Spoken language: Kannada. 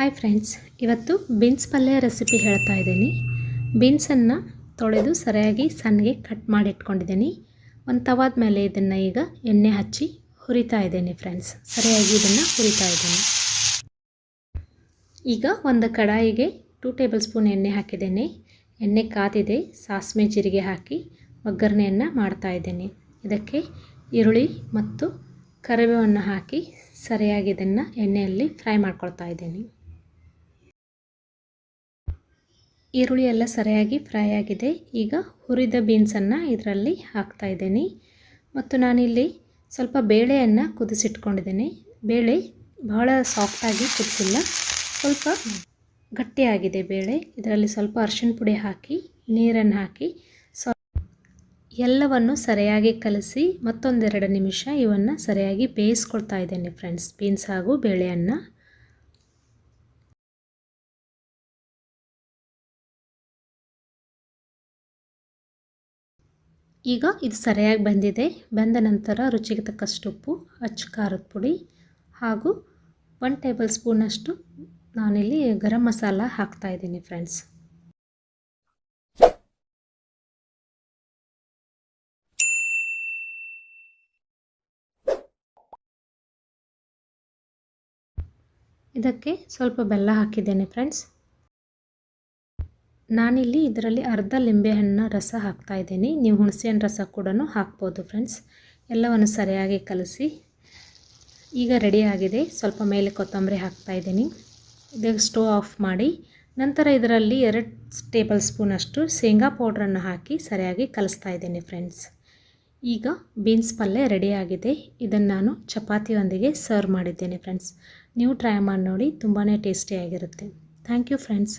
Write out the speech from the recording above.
ಹಾಯ್ ಫ್ರೆಂಡ್ಸ್ ಇವತ್ತು ಬೀನ್ಸ್ ಪಲ್ಯ ರೆಸಿಪಿ ಹೇಳ್ತಾ ಇದ್ದೀನಿ. ಬೀನ್ಸನ್ನು ತೊಳೆದು ಸರಿಯಾಗಿ ಸಣ್ಣಗೆ ಕಟ್ ಮಾಡಿ ಇಟ್ಕೊಂಡಿದ್ದೀನಿ. ಒಂದು ತವಾದ ಮೇಲೆ ಇದನ್ನು ಈಗ ಎಣ್ಣೆ ಹಚ್ಚಿ ಹುರಿತಾ ಇದ್ದೀನಿ ಫ್ರೆಂಡ್ಸ್ ಸರಿಯಾಗಿ ಇದನ್ನು ಹುರಿತಾ ಇದ್ದೀನಿ. ಈಗ ಒಂದು ಕಡಾಯಿಗೆ ಟೂ ಟೇಬಲ್ ಸ್ಪೂನ್ ಎಣ್ಣೆ ಹಾಕಿದ್ದೇನೆ. ಎಣ್ಣೆ ಕಾದಿದೆ, ಸಾಸಿವೆ ಜೀರಿಗೆ ಹಾಕಿ ಒಗ್ಗರಣೆಯನ್ನು ಮಾಡ್ತಾ ಇದ್ದೀನಿ. ಇದಕ್ಕೆ ಈರುಳ್ಳಿ ಮತ್ತು ಕರಿಬೇವನ್ನು ಹಾಕಿ ಸರಿಯಾಗಿ ಇದನ್ನು ಎಣ್ಣೆಯಲ್ಲಿ ಫ್ರೈ ಮಾಡ್ಕೊಳ್ತಾ ಇದ್ದೀನಿ. ಈರುಳ್ಳಿ ಎಲ್ಲ ಸರಿಯಾಗಿ ಫ್ರೈ ಆಗಿದೆ. ಈಗ ಹುರಿದ ಬೀನ್ಸನ್ನು ಇದರಲ್ಲಿ ಹಾಕ್ತಾ ಇದ್ದೀನಿ. ಮತ್ತು ನಾನಿಲ್ಲಿ ಸ್ವಲ್ಪ ಬೇಳೆಯನ್ನು ಕುದಿಸಿಟ್ಕೊಂಡಿದ್ದೀನಿ. ಬೇಳೆ ಬಹಳ ಸಾಫ್ಟಾಗಿ ಕುದಿಸಿಲ್ಲ. ಸ್ವಲ್ಪ ಗಟ್ಟಿಯಾಗಿದೆ ಬೇಳೆ. ಇದರಲ್ಲಿ ಸ್ವಲ್ಪ ಅರಿಶಿಣ ಪುಡಿ ಹಾಕಿ, ನೀರನ್ನು ಹಾಕಿ ಎಲ್ಲವನ್ನು ಸರಿಯಾಗಿ ಕಲಸಿ ಮತ್ತೊಂದೆರಡು ನಿಮಿಷ ಇವನ್ನು ಸರಿಯಾಗಿ ಬೇಯಿಸ್ಕೊಳ್ತಾ ಇದ್ದೇನೆ ಫ್ರೆಂಡ್ಸ್. ಬೀನ್ಸ್ ಹಾಗೂ ಬೇಳೆಯನ್ನು. ಈಗ ಇದು ಸರಿಯಾಗಿ ಬಂದಿದೆ. ಬಂದ ನಂತರ ರುಚಿಗೆ ತಕ್ಕಷ್ಟು ಉಪ್ಪು, ಅಚ್ಚು ಖಾರದ ಪುಡಿ ಹಾಗೂ ಒನ್ ಟೇಬಲ್ ಸ್ಪೂನಷ್ಟು ನಾನಿಲ್ಲಿ ಗರಂ ಮಸಾಲ ಹಾಕ್ತಾ ಇದ್ದೀನಿ ಫ್ರೆಂಡ್ಸ್ ಇದಕ್ಕೆ ಸ್ವಲ್ಪ ಬೆಲ್ಲ ಹಾಕಿದ್ದೇನೆ ಫ್ರೆಂಡ್ಸ್ ನಾನಿಲ್ಲಿ ಇದರಲ್ಲಿ ಅರ್ಧ ಲಿಂಬೆಹಣ್ಣಿನ ರಸ ಹಾಕ್ತಾ ಇದ್ದೀನಿ. ನೀವು ಹುಣಸೆಹಣ್ಣು ರಸ ಕೂಡ ಹಾಕ್ಬೋದು ಫ್ರೆಂಡ್ಸ್ ಎಲ್ಲವನ್ನು ಸರಿಯಾಗಿ ಕಲಸಿ ಈಗ ರೆಡಿಯಾಗಿದೆ ಸ್ವಲ್ಪ ಮೇಲೆ ಕೊತ್ತಂಬರಿ ಹಾಕ್ತಾ ಇದ್ದೀನಿ. ಇದಕ್ಕೆ ಸ್ಟವ್ ಆಫ್ ಮಾಡಿ ನಂತರ ಇದರಲ್ಲಿ ಎರಡು ಟೇಬಲ್ ಸ್ಪೂನಷ್ಟು ಶೇಂಗಾ ಪೌಡ್ರನ್ನು ಹಾಕಿ ಸರಿಯಾಗಿ ಕಲಿಸ್ತಾ ಇದ್ದೀನಿ ಫ್ರೆಂಡ್ಸ್ ಈಗ ಬೀನ್ಸ್ ಪಲ್ಯ ರೆಡಿಯಾಗಿದೆ ಇದನ್ನು ನಾನು ಚಪಾತಿಯೊಂದಿಗೆ ಸರ್ವ್ ಮಾಡಿದ್ದೇನೆ ಫ್ರೆಂಡ್ಸ್ ನೀವು ಟ್ರೈ ಮಾಡಿ ನೋಡಿ ತುಂಬಾ ಟೇಸ್ಟಿಯಾಗಿರುತ್ತೆ ಥ್ಯಾಂಕ್ ಯು ಫ್ರೆಂಡ್ಸ್